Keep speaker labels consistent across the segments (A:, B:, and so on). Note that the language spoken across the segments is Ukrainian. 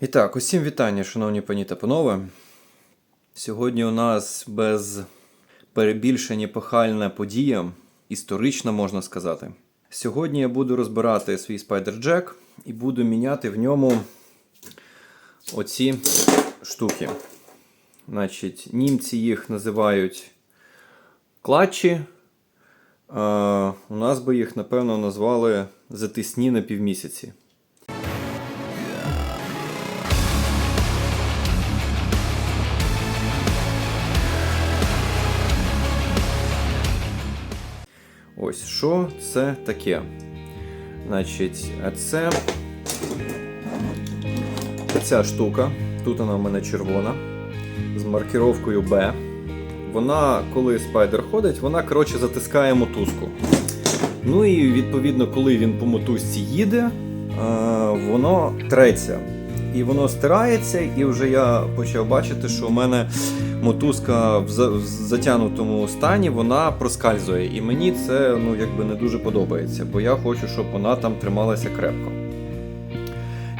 A: І так, усім вітання, шановні пані та панове. Сьогодні у нас без перебільшення епохальна подія, історична, можна сказати. Сьогодні я буду розбирати свій Spider Jack і буду міняти в ньому оці штуки. Значить, німці їх називають клатчі. А, у нас би їх, напевно, назвали затисні на півмісяці. Ось що це таке. Значить, це ця штука. Тут вона в мене червона. З маркировкою B. Вона, коли спайдер ходить, вона коротше затискає мотузку. Ну і відповідно, коли він по мотузці їде, е, воно треться. І воно стирається, і вже я почав бачити, що у мене мотузка в за- в затягнутому стані вона проскальзує. І мені це ну, якби не дуже подобається, бо я хочу, щоб вона там трималася крепко.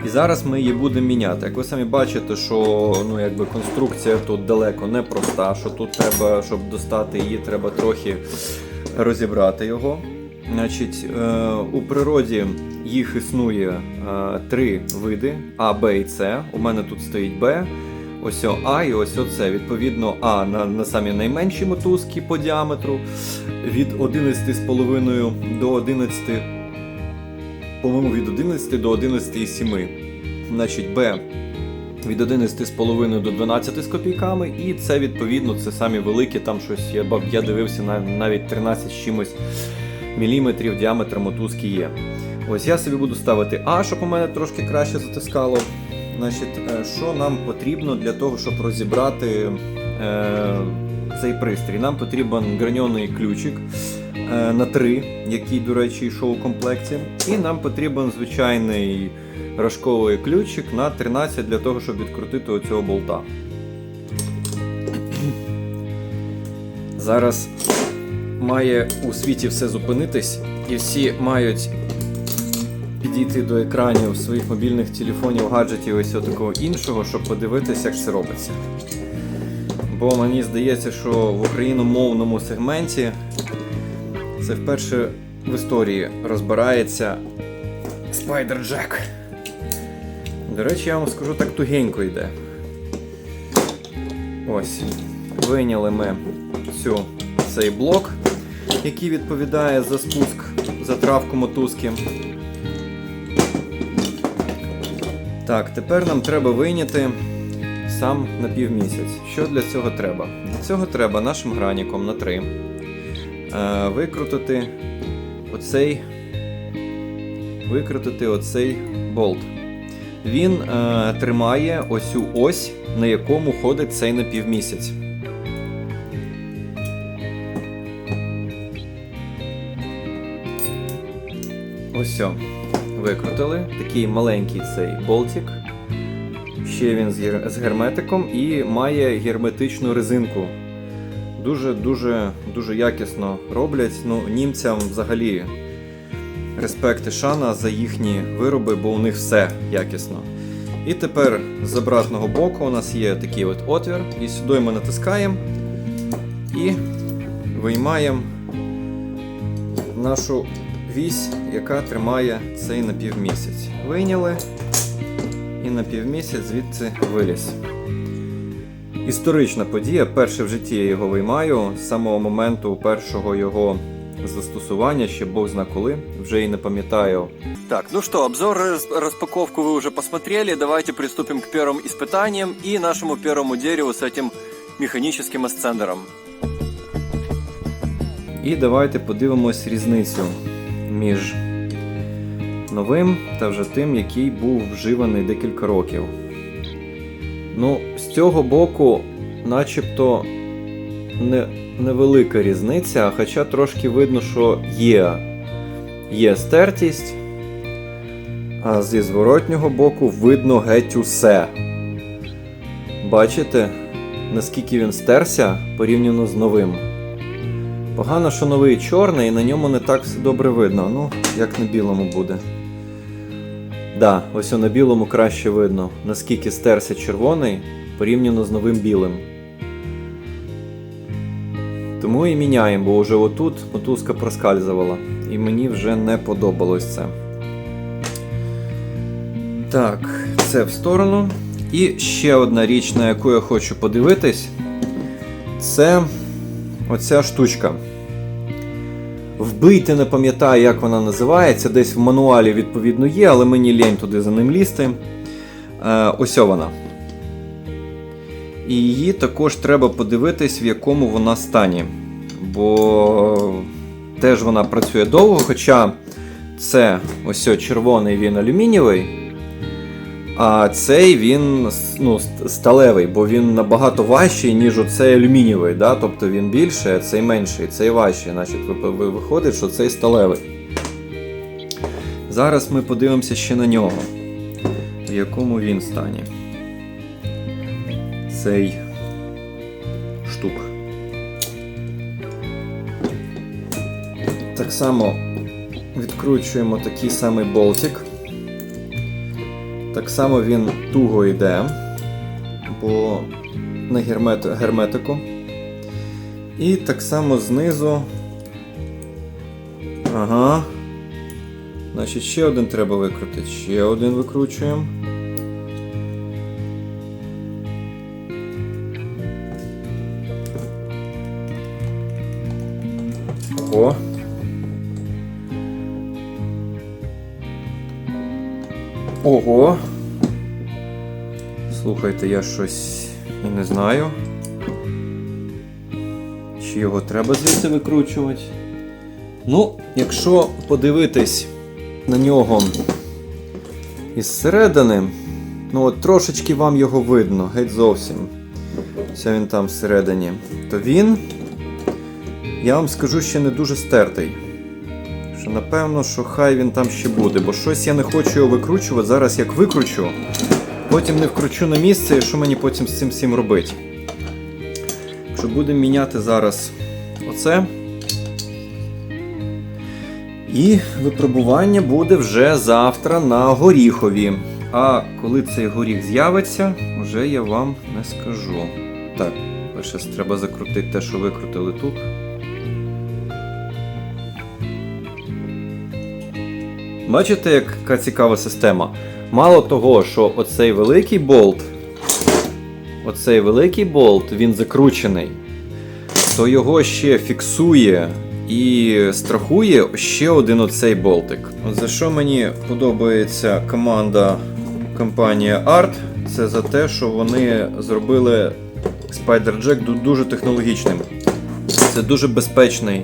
A: І зараз ми її будемо міняти. Як ви самі бачите, що ну, якби конструкція тут далеко не проста, що тут треба, щоб достати її, треба трохи розібрати його. Значить, е, у природі їх існує е, три види: А, Б і С. У мене тут стоїть Б. Ось о А і ось С. Відповідно, А на, на самі найменші мотузки по діаметру від 11,5 до 11, по-моєму, від 11 до 11,7. Значить, Б від 11,5 до 12 з копійками, і це відповідно це самі великі, там щось я, я дивився на, навіть 13 з чимось міліметрів діаметр мотузки є. Ось я собі буду ставити А, щоб у мене трошки краще затискало. Значить, е, що нам потрібно для того, щоб розібрати е, цей пристрій? Нам потрібен граньоний ключик е, на 3, який, до речі, йшов у комплекті. І нам потрібен звичайний рожковий ключик на 13 для того, щоб відкрутити оцього болта. Зараз має у світі все зупинитись, і всі мають підійти до екранів своїх мобільних телефонів, гаджетів і всього такого іншого, щоб подивитися, як це робиться. Бо мені здається, що в україномовному сегменті це вперше в історії розбирається Spider Jack. До речі, я вам скажу так тугенько йде. Ось. Вийняли ми цю, цей блок, який відповідає за спуск, затравку мотузки. Так, тепер нам треба вийняти сам напівмісяць. Що для цього треба? Для цього треба нашим граніком на 3 е, викрутити оцей, викрутити оцей болт. Він е, тримає ось ось, на якому ходить цей напівмісяць. Ось викрутили. Такий маленький цей болтик. Ще він з, герметиком і має герметичну резинку. Дуже дуже дуже якісно роблять. Ну, німцям взагалі респект і шана за їхні вироби, бо у них все якісно. І тепер з обратного боку у нас є такий от отвір, і сюди ми натискаємо і виймаємо нашу вісь, яка тримає цей напівмісяць. Вийняли і напівмісяць звідси виліз. Історична подія, перше в житті я його виймаю з самого моменту першого його застосування, ще Бог зна коли, вже і не пам'ятаю.
B: Так, ну что, обзор, раз- распаковку вы уже посмотрели. Давайте приступим к первым испытаниям и нашему первому дереву с этим механическим асцендером.
A: І давайте подивимось різницю між новим та вже тим, який був вживаний декілька років. Ну, з цього боку, начебто не, невелика різниця, хоча трошки видно, що є, є стертість, а зі зворотнього боку видно геть усе. Бачите, наскільки він стерся порівняно з новим. Погано, що новий чорний, і на ньому не так все добре видно. Ну, як на білому буде. Да, ось на білому краще видно, наскільки стерся червоний порівняно з новим білим. Тому і міняємо, бо вже отут мотузка проскальзувала. І мені вже не подобалось це. Так, це в сторону. І ще одна річ, на яку я хочу подивитись, це оця штучка. Вбийте, не пам'ятаю, як вона називається. Десь в мануалі, відповідно, є, але мені лінь туди за ним лізти. Е, ось вона. І її також треба подивитись, в якому вона стані. Бо теж вона працює довго, хоча це ось червоний він алюмінієвий, а цей він ну, сталевий, бо він набагато важчий, ніж оцей алюмінієвий. Да? Тобто він більший, цей менший, цей важчий. Значить, ви- ви- виходить, що цей сталевий. Зараз ми подивимося ще на нього, в якому він стані. Цей штук. Так само відкручуємо такий самий болтик. Так само він туго йде, бо на гермет, герметику. І так само знизу. Ага. Значить, ще один треба викрутити. Ще один викручуємо. О. Ого. Слухайте, я щось і не знаю. Чи його треба звідси викручувати? Ну, якщо подивитись на нього із середини, ну от трошечки вам його видно, геть зовсім. Ось він там всередині, то він, я вам скажу, ще не дуже стертий. Що напевно, що хай він там ще буде, бо щось я не хочу його викручувати. Зараз як викручу, потім не вкручу на місце, і що мені потім з цим всім робити. Що будемо міняти зараз оце. І випробування буде вже завтра на горіхові. А коли цей горіх з'явиться, вже я вам не скажу. Так, ще треба закрутити те, що викрутили тут. Бачите, яка цікава система? Мало того, що оцей великий болт, оцей великий болт, він закручений, то його ще фіксує і страхує ще один оцей болтик. От за що мені подобається команда компанії Art, це за те, що вони зробили Spider Jack дуже технологічним. Це дуже безпечний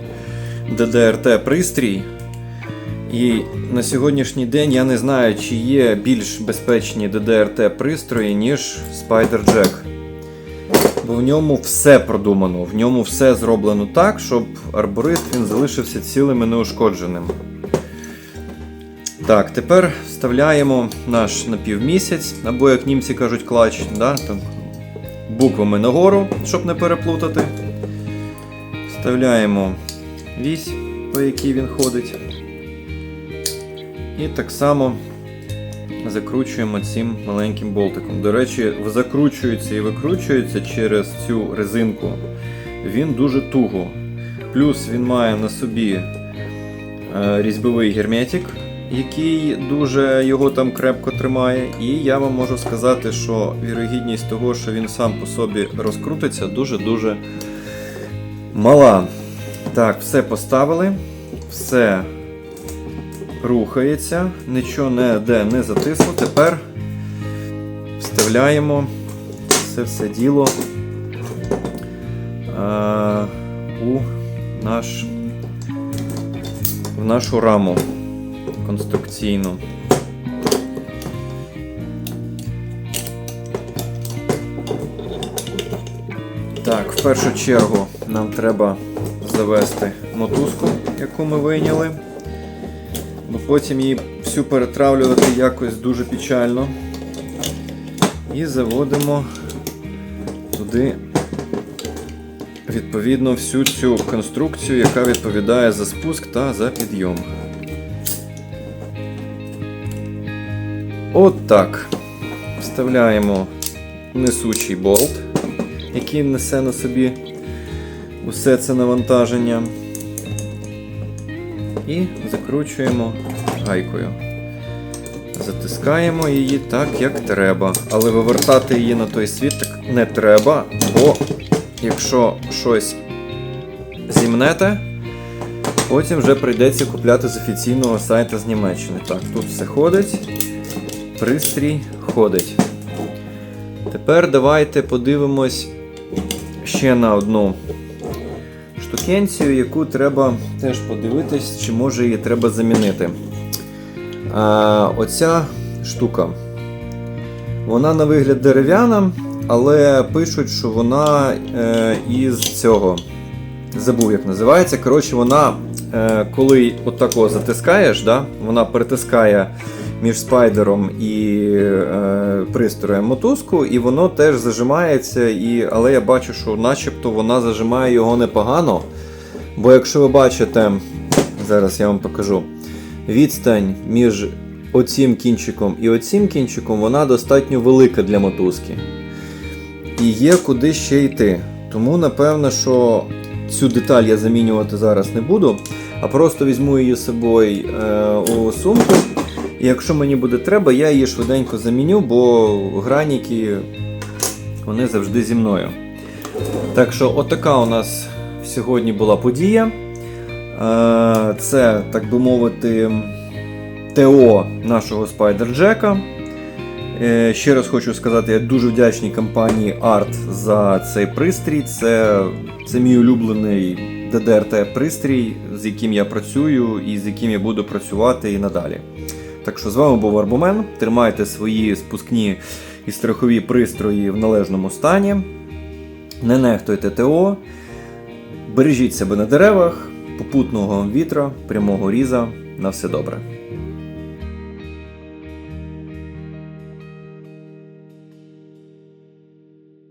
A: DDRT пристрій. І на сьогоднішній день я не знаю, чи є більш безпечні DDRT пристрої, ніж Spider Jack. Бо в ньому все продумано, в ньому все зроблено так, щоб арборит він залишився цілим і неушкодженим. Так, тепер вставляємо наш напівмісяць, або як німці кажуть, клач, да, там, буквами нагору, щоб не переплутати. Вставляємо вісь, по якій він ходить. І так само закручуємо цим маленьким болтиком. До речі, закручується і викручується через цю резинку. Він дуже туго. Плюс він має на собі е, різьбовий герметик, який дуже його там крепко тримає. І я вам можу сказати, що вірогідність того, що він сам по собі розкрутиться, дуже-дуже мала. Так, все поставили, все рухається, нічого не де не затисло. Тепер вставляємо це все діло е, у наш, в нашу раму конструкційну. Так, в першу чергу нам треба завести мотузку, яку ми вийняли. Бо потім її всю перетравлювати якось дуже печально. І заводимо туди відповідно всю цю конструкцію, яка відповідає за спуск та за підйом. От так. Вставляємо несучий болт, який несе на собі усе це навантаження. І закручуємо гайкою. Затискаємо її так, як треба. Але вивертати її на той світ так не треба, бо якщо щось зімнете, потім вже прийдеться купляти з офіційного сайту з Німеччини. Так, тут все ходить, пристрій ходить. Тепер давайте подивимось ще на одну штукенцію, яку треба теж подивитись, чи може її треба замінити. А, оця штука. Вона на вигляд дерев'яна, але пишуть, що вона е, із цього. Забув, як називається. Коротше, вона, е, коли отако затискаєш, да, вона притискає між спайдером і е, пристроєм мотузку, і воно теж зажимається. І, але я бачу, що начебто вона зажимає його непогано. Бо якщо ви бачите, зараз я вам покажу, відстань між оцім кінчиком і оцім кінчиком, вона достатньо велика для мотузки. І є куди ще йти. Тому, напевно, що цю деталь я замінювати зараз не буду, а просто візьму її з собою е, у сумку. І якщо мені буде треба, я її швиденько заміню, бо граніки вони завжди зі мною. Так що, отака у нас сьогодні була подія. Е, Це, так би мовити, ТО нашого Jack. Е, Ще раз хочу сказати, я дуже вдячний компанії ART за цей пристрій. Це, це мій улюблений DDRT пристрій, з яким я працюю і з яким я буду працювати і надалі. Так що з вами був Арбумен. Тримайте свої спускні і страхові пристрої в належному стані. Не нехтуйте ТО. Бережіть себе на деревах, попутного вітра, прямого різа. На все добре.